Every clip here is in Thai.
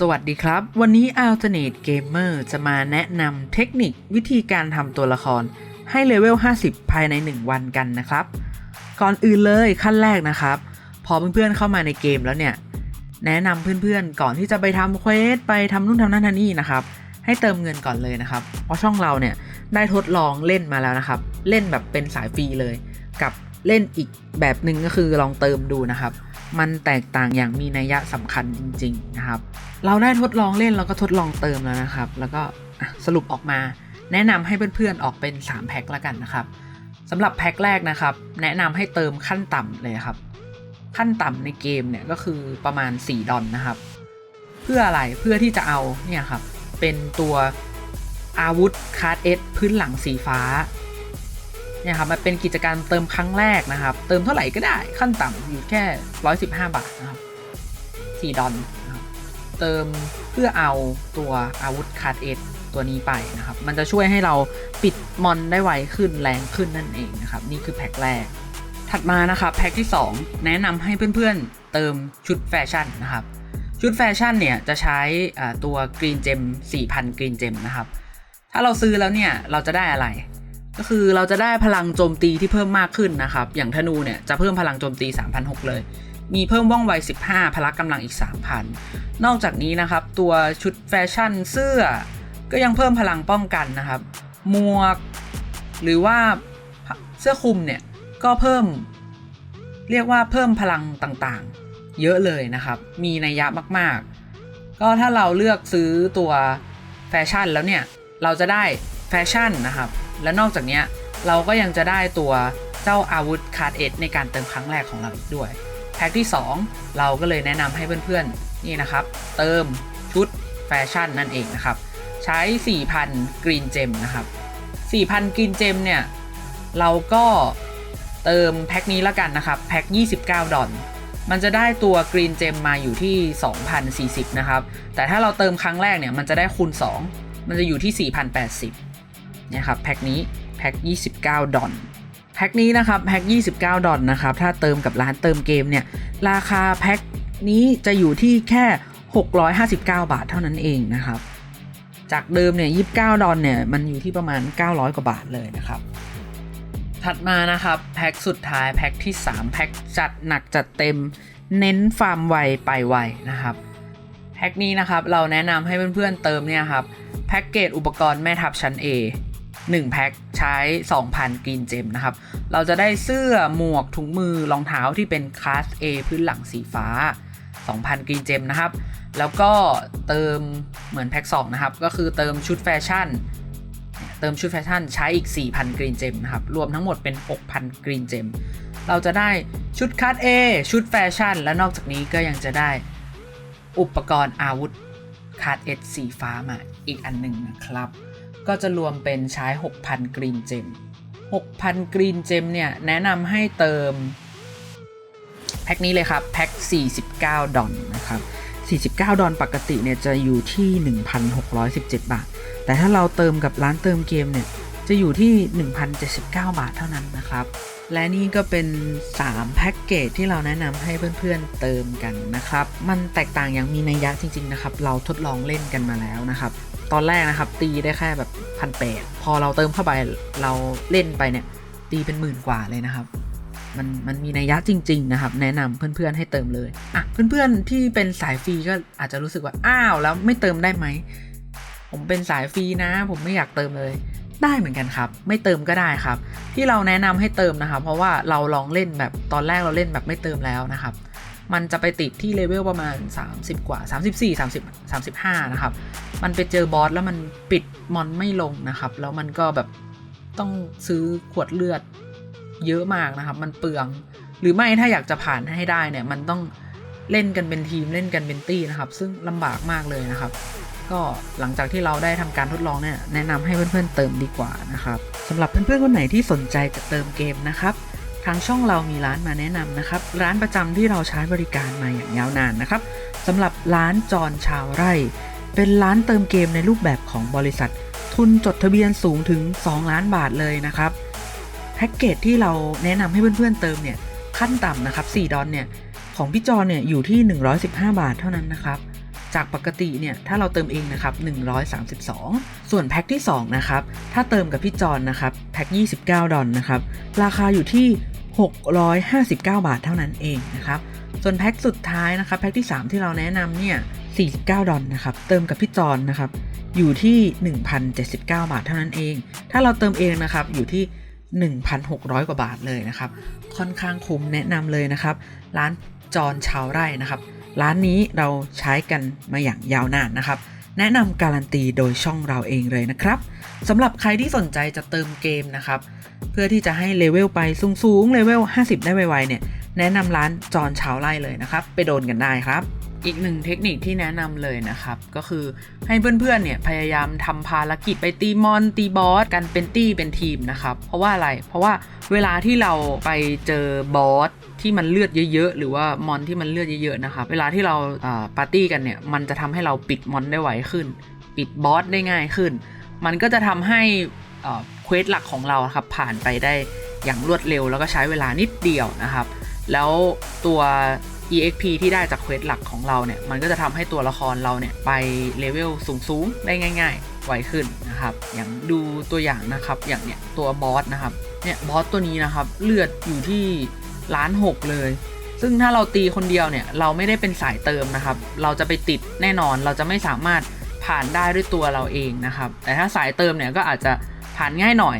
สวัสดีครับ วันนี้ Alternate Gamer จะมาแนะนำเทคนิควิธีการทำตัวละครให้เลเวล 50 ภายใน 1 วันกันนะครับ ก่อนอื่นเลยขั้นแรกนะครับ พอเพื่อนๆเข้ามาในเกมแล้วเนี่ย แนะนำเพื่อนๆ ก่อนที่จะไปทำเควสไปทำนู่นทำนั่นทำนี่นะครับ ให้เติมเงินก่อนเลยนะครับ เพราะช่องเราเนี่ยได้ทดลองเล่นมาแล้วนะครับ เล่นแบบเป็นสายฟรีเลย กับเล่นอีกแบบหนึ่งก็คือลองเติมดูนะครับ มันแตกต่างอย่างมีนัยยะสำคัญจริง ๆ นะครับ เราได้ทดลองเล่นแล้วก็ทดลองเติมแล้วนะครับ แล้วก็สรุปออกมา แนะนำให้เพื่อนๆออกเป็น 3 แพ็คละกันนะครับสำหรับแพ็คแรกนะครับ แนะนำให้เติมขั้นต่ำเลยครับ ขั้นต่ำในเกมเนี่ยก็คือประมาณ 4 ดอลนะครับ เพื่ออะไรเพื่อที่จะเอาเนี่ยครับเป็นตัวอาวุธคาร์ดเอสพื้นหลังสีฟ้า เนี่ยครับมันเป็นกิจการเติมครั้งแรกนะครับ เติมเท่าไหร่ก็ได้ขั้นต่ำอยู่แค่ 115 บาทนะครับ4ดอลนเติมเพื่อเอาตัวอาวุธคาร์ดเอสตัวนี้ไปนะครับ มันจะช่วยให้เราปิดมอนได้ไวขึ้นแรงขึ้นนั่นเองนะครับ นี่คือแพ็คแรก ถัดมานะครับแพ็คที่ 2 แนะนำให้เพื่อนๆเติมชุดแฟชั่นนะครับชุดแฟชั่นเนี่ยจะใช้ตัวกรีนเจม4,000กรีนเจมนะครับ ถ้าเราซื้อแล้วเนี่ยเราจะได้อะไร ก็คือเราจะได้พลังโจมตีที่เพิ่มมากขึ้นนะครับ อย่างธนูเนี่ยจะเพิ่มพลังโจมตี 3,600 เลย มีเพิ่มว่องไว 15 พละกำลังอีก 3,000 นอกจากนี้นะครับ ตัวชุดแฟชั่นเสื้อ ก็ยังเพิ่มพลังป้องกันนะครับ หมวก หรือว่าเสื้อคลุมเนี่ย ก็เพิ่ม เรียกว่าเพิ่มพลังต่างๆ เยอะเลยนะครับ มีนัยยะมากๆ ก็ถ้าเราเลือกซื้อตัวแฟชั่นแล้วเนี่ย เราจะได้แฟชั่นนะครับ และนอกจากนี้เราก็ยังจะได้ตัวเจ้าอาวุธคาร์ดเอสในการเติมครั้งแรกของเราอีกด้วย แพ็คที่ 2 เราก็เลยแนะนำให้เพื่อนๆ นี่นะครับ เติมชุดแฟชั่นนั่นเองนะครับ ใช้ 4,000 กรีนเจมนะครับ 4,000 กรีนเจมเนี่ย เราก็เติมแพ็คนี้แล้วกันนะครับ แพ็ค 29 ดอลมันจะได้ตัวกรีนเจมมาอยู่ที่ 2,040 นะครับ แต่ถ้าเราเติมครั้งแรกเนี่ย มันจะได้คูณ 2 มันจะอยู่ที่ 4,080 นี่ยครับแพ็คนี้แพ็ค29 ดอลแพ็คนี้นะครับแพ็ค29 ดอลนะครับถ้าเติมกับร้านเติมเกมเนี่ยราคาแพ็คนี้จะอยู่ที่แค่ 659 บาทเท่านั้นเองนะครับ จากเดิมเนี่ย29 ดอลเนี่ยมันอยู่ที่ประมาณ 900 กว่าบาทเลยนะครับถัดมานะครับแพ็คสุดท้ายแพ็คที่ 3 แพ็คจัดหนักจัดเต็มเน้นฟาร์มไวไปไวนะครับแพ็คนี้นะครับเราแนะนำให้เพื่อนๆเติมเนี่ยครับแพ็กเกจอุปกรณ์แม่ทัพชั้น A 1แพ็คใช้ 2,000กรีนเจมนะครับ เราจะได้เสื้อหมวกถุงมือรองเท้าที่เป็นคลาส A พื้นหลังสีฟ้า 2,000กรีนเจมนะครับ แล้วก็เติมเหมือนแพ็ค2นะครับ ก็คือเติมชุดแฟชั่น เติมชุดแฟชั่นใช้อีก 4,000กรีนเจมนะครับ รวมทั้งหมดเป็น 6,000กรีนเจมเราจะได้ชุดคัต A ชุดแฟชั่น และนอกจากนี้ก็ยังจะได้อุปกรณ์อาวุธคัต S สีฟ้ามาอีกอันหนึ่งนะครับ ก็จะรวมเป็นใช้ 6,000 กรีนเจม 6,000 กรีนเจมเนี่ย แนะนำให้เติม แพ็คนี้เลยครับ แพ็ค 49 ดอลนะครับ 49 ดอลปกติเนี่ยจะอยู่ที่ 1,617 บาท แต่ถ้าเราเติมกับร้านเติมเกมเนี่ย จะอยู่ที่ 1,079 บาทเท่านั้นนะครับ และนี่ก็เป็น 3 แพ็กเกจที่เราแนะนำให้เพื่อนๆเติมกันนะครับ มันแตกต่างอย่างมีนัยยะจริง ๆ นะครับ เราทดลองเล่นกันมาแล้วนะครับ ตอนแรกนะครับ ตีได้แค่แบบพันแปดพอเราเติมเข้าไปเราเล่นไปเนี่ย ตีเป็นหมื่นกว่าเลยนะครับ มันมันมีนัยยะจริง ๆ นะครับ แนะนำเพื่อนๆให้เติมเลยอะเพื่อนๆที่เป็นสายฟรีก็อาจจะรู้สึกว่าอ้าวแล้วไม่เติมได้ไหมผมเป็นสายฟรีนะ ผมไม่อยากเติมเลยได้เหมือนกันครับ ไม่เติมก็ได้ครับ ที่เราแนะนำให้เติมนะครับ เพราะว่าเราลองเล่นแบบตอนแรกเราเล่นแบบไม่เติมแล้วนะครับ มันจะไปติดที่เลเวลประมาณ 30 กว่า 34 30 35 นะครับ มันไปเจอบอสแล้วมันปิดมอนไม่ลงนะครับ แล้วมันก็แบบต้องซื้อขวดเลือดเยอะมากนะครับ มันเปลือง หรือไม่ถ้าอยากจะผ่านให้ได้เนี่ย มันต้องเล่นกันเป็นทีมเล่นกันเป็นตี้นะครับ ซึ่งลำบากมากเลยนะครับ ก็หลังจากที่เราได้ทำการทดลองเนี่ยแนะนำให้เพื่อนๆเติมดีกว่านะครับสำหรับเพื่อนๆคนไหนที่สนใจจะเติมเกมนะครับ ทางช่องเรามีร้านมาแนะนำนะครับ ร้านประจำที่เราใช้บริการมาอย่างยาวนานนะครับสำหรับร้านจรชาวไร่ เป็นร้านเติมเกมในรูปแบบของบริษัท ทุนจดทะเบียนสูงถึง 2 ล้านบาทเลยนะครับแพ็กเกจที่เราแนะนำให้เพื่อนๆเติมเนี่ยขั้นต่ำนะครับ 4 ดอลเนี่ยของพี่จอนเนี่ยอยู่ที่ 115 บาทเท่านั้นนะครับ จากปกติเนี่ยถ้าเราเติมเองนะครับ 132 ส่วนแพ็คที่ 2 นะครับ ถ้าเติมกับพี่จอนนะครับ แพ็ค29 ดอลนะครับ ราคาอยู่ที่ 659 บาทเท่านั้นเองนะครับ ส่วนแพ็คสุดท้ายนะครับแพ็คที่ 3 ที่เราแนะนำเนี่ย 49 ดอลนะครับ เติมกับพี่จอนนะครับ อยู่ที่ 1,079 บาทเท่านั้นเอง ถ้าเราเติมเองนะครับ อยู่ที่ 1,600 กว่าบาทเลยนะครับ ค่อนข้างคุ้มแนะนำเลยนะครับ ร้านจอนชาวไร่นะครับ ร้านนี้เราใช้กันมาอย่างยาวนานนะครับ แนะนำการันตีโดยช่องเราเองเลยนะครับสำหรับใครที่สนใจจะเติมเกมนะครับ เพื่อที่จะให้เลเวลไปสูงๆเลเวล 50 ได้ไวๆเนี่ยแนะนำร้านจอนชาวไร่เลยนะครับ ไปโดนกันได้ครับ อีกหนึ่งเทคนิคที่แนะนำเลยนะครับ ก็คือให้เพื่อนๆเนี่ยพยายามทำภารกิจไปตีมอนตีบอสกันเป็นตี้เป็นทีมนะครับ เพราะว่าอะไร เพราะว่าเวลาที่เราไปเจอบอสที่มันเลือดเยอะๆ หรือว่ามอนที่มันเลือดเยอะๆนะครับ เวลาที่เราปาร์ตี้กันเนี่ยมันจะทำให้เราปิดมอนได้ไวขึ้น ปิดบอสได้ง่ายขึ้น มันก็จะทำให้เควสหลักของเราครับผ่านไปได้อย่างรวดเร็วแล้วก็ใช้เวลานิดเดียวนะครับ แล้วตัว EXP ที่ได้จากเควสหลักของเราเนี่ย มันก็จะทำให้ตัวละครเราเนี่ย ไปเลเวลสูงๆ ได้ง่ายๆ ไวขึ้นนะครับ อย่างดูตัวอย่างนะครับ อย่างเนี่ยตัวบอสนะครับ เนี่ยบอสตัวนี้นะครับ เลือดอยู่ที่ล้านหกเลย ซึ่งถ้าเราตีคนเดียวเนี่ย เราไม่ได้เป็นสายเติมนะครับ เราจะไปติดแน่นอน เราจะไม่สามารถผ่านได้ด้วยตัวเราเองนะครับ แต่ถ้าสายเติมเนี่ยก็อาจจะผ่านง่ายหน่อย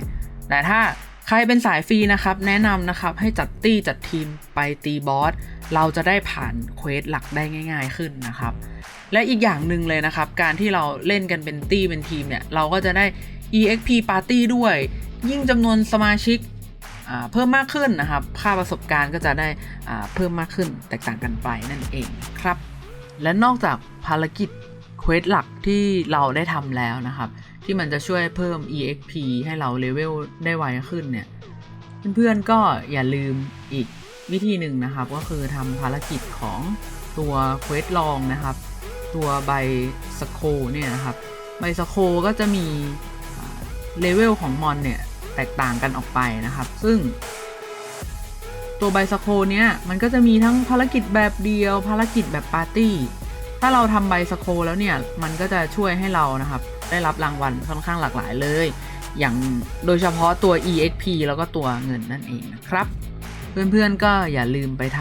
แต่ถ้า ใครเป็นสายฟรีนะครับแนะนำนะครับให้จัดตี้จัดทีมไปตีบอส เราจะได้ผ่านเควสหลักได้ง่าย ๆขึ้นนะครับ และอีกอย่างหนึ่งเลยนะครับ การที่เราเล่นกันเป็นตี้เป็นทีมเนี่ย เราก็จะได้ EXP Party ด้วย ยิ่งจำนวนสมาชิกเพิ่มมากขึ้นนะครับ ค่าประสบการณ์ก็จะได้เพิ่มมากขึ้นแตกต่างกันไปนั่นเองครับ และนอกจากภารกิจ เควสหลักที่เราได้ทำแล้วนะครับ ที่มันจะช่วยเพิ่ม EXP ให้เราเลเวลได้ไวขึ้นเนี่ยเพื่อนๆก็อย่าลืมอีกวิธีหนึ่งนะครับ ก็คือทำภารกิจของตัวเควสลองนะครับ ตัวใบสโคเนี่ยนะครับใบสโคก็จะมีเลเวลของมอนเนี่ยแตกต่างกันออกไปนะครับ ซึ่ง ตัวใบสโคเนี้ยมันก็จะมีทั้งภารกิจแบบเดียว ภารกิจแบบปาร์ตี้ ถ้าเราทำใบสโคแล้วเนี่ย มันก็จะช่วยให้เรานะครับ ได้รับรางวัลค่อนข้างหลากหลายเลย อย่างโดยเฉพาะตัว EXP แล้วก็ตัวเงินนั่นเองนะครับ เพื่อนๆก็อย่าลืมไปท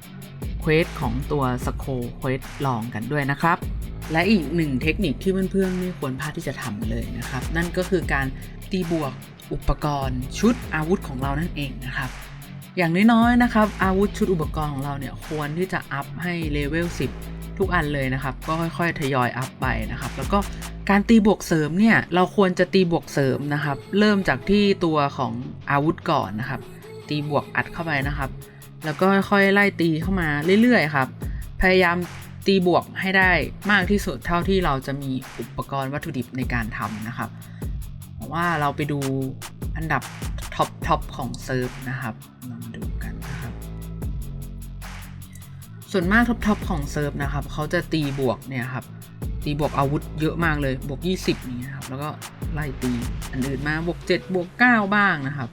ำเควสของตัวสโคเควสลองกันด้วยนะครับ และอีกหนึ่งเทคนิคที่เพื่อนๆไม่ควรพลาดที่จะทำเลยนะครับ นั่นก็คือการตีบวกอุปกรณ์ชุดอาวุธของเรานั่นเองนะครับอย่างน้อยๆนะครับอาวุธชุดอุปกรณ์ของเราเนี่ยควรที่จะอัพให้เลเวล10 ทุกอันเลยนะครับ ก็ค่อยๆทยอยอัพไปนะครับ แล้วก็การตีบวกเสริมเนี่ย เราควรจะตีบวกเสริมนะครับ เริ่มจากที่ตัวของอาวุธก่อนนะครับ ตีบวกอัดเข้าไปนะครับ แล้วก็ค่อยๆไล่ตีเข้ามาเรื่อยๆครับ พยายามตีบวกให้ได้มากที่สุดเท่าที่เราจะมีอุปกรณ์วัตถุดิบในการทำนะครับว่าเราไปดูอันดับท็อปท็อปของเซิร์ฟนะครับมาดู ส่วนมากท็อปทอของเซิร์ฟนะครับเขาจะตีบวกเนี่ยครับตีบวกอาวุธเยอะมากเลยบวก 20นี่ครับแล้วก็ไล่ตีอันอื่นมาบวก7บวก9บ้างนะครับ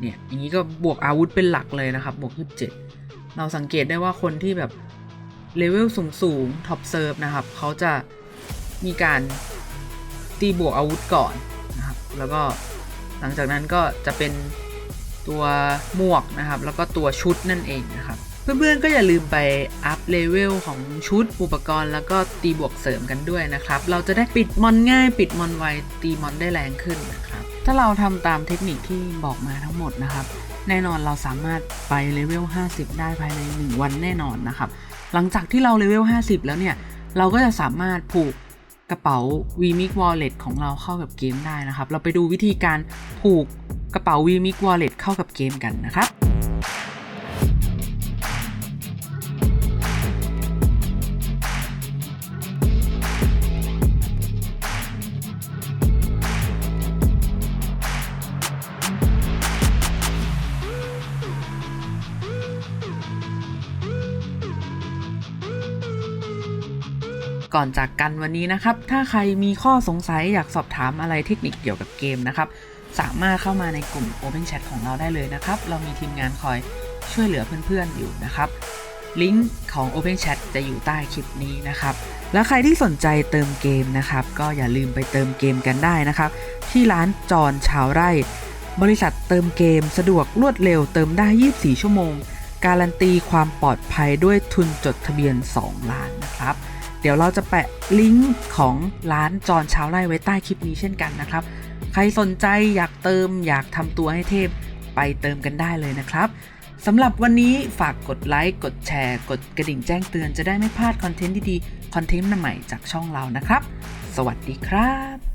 เนี่ยอย่างนี้ก็บวกอาวุธเป็นหลักเลยนะครับบวก 27 เราสังเกตได้ว่าคนที่แบบเลเวลสูงสูงท็อปเซิร์ฟนะครับเขาจะมีการตีบวกอาวุธก่อนนะครับแล้วก็หลังจากนั้นก็จะเป็น ตัวหมวกนะครับ แล้วก็ตัวชุดนั่นเองนะครับ เพื่อนๆก็อย่าลืมไปอัพเลเวลของชุดอุปกรณ์ แล้วก็ตีบวกเสริมกันด้วยนะครับ เราจะได้ปิดมอนง่าย ปิดมอนไวตีมอนได้แรงขึ้นนะครับ ถ้าเราทำตามเทคนิคที่บอกมาทั้งหมดนะครับ แน่นอนเราสามารถไปเลเวล 50 ได้ภายใน 1 วันแน่นอนนะครับ หลังจากที่เราเลเวล 50 แล้วเนี่ยเราก็จะสามารถผูกกระเป๋า vmix wallet ของเราเข้ากับเกมได้นะครับ เราไปดูวิธีการผูก กระเป๋า vmix wallet เข้ากับเกมกันนะครับก่อนจากกันวันนี้นะครับ ถ้าใครมีข้อสงสัยอยากสอบถามอะไรเทคนิคเกี่ยวกับเกมนะครับ สามารถเข้ามาในกลุ่ม Open Chat ของเราได้เลยนะครับ เรามีทีมงานคอยช่วยเหลือเพื่อนๆอยู่นะครับ ลิงก์ของ Open Chat จะอยู่ใต้คลิปนี้นะครับ แล้วใครที่สนใจเติมเกมนะครับ ก็อย่าลืมไปเติมเกมกันได้นะครับ ที่ร้านจอนชาวไร่ บริษัทเติมเกมสะดวกรวดเร็วเติมได้ 24 ชั่วโมง การันตีความปลอดภัยด้วยทุนจดทะเบียน 2 ล้านนะครับเดี๋ยวเราจะแปะลิงก์ของร้านจอนชาวไร่ไว้ใต้คลิปนี้เช่นกันนะครับ ใครสนใจอยากเติมอยากทำตัวให้เทพไปเติมกันได้เลยนะครับสำหรับวันนี้ฝากกดไลค์กดแชร์ กดกระดิ่งแจ้งเตือนจะได้ไม่พลาดคอนเทนต์ดีๆ คอนเทนต์ใหม่จากช่องเรานะครับ สวัสดีครับ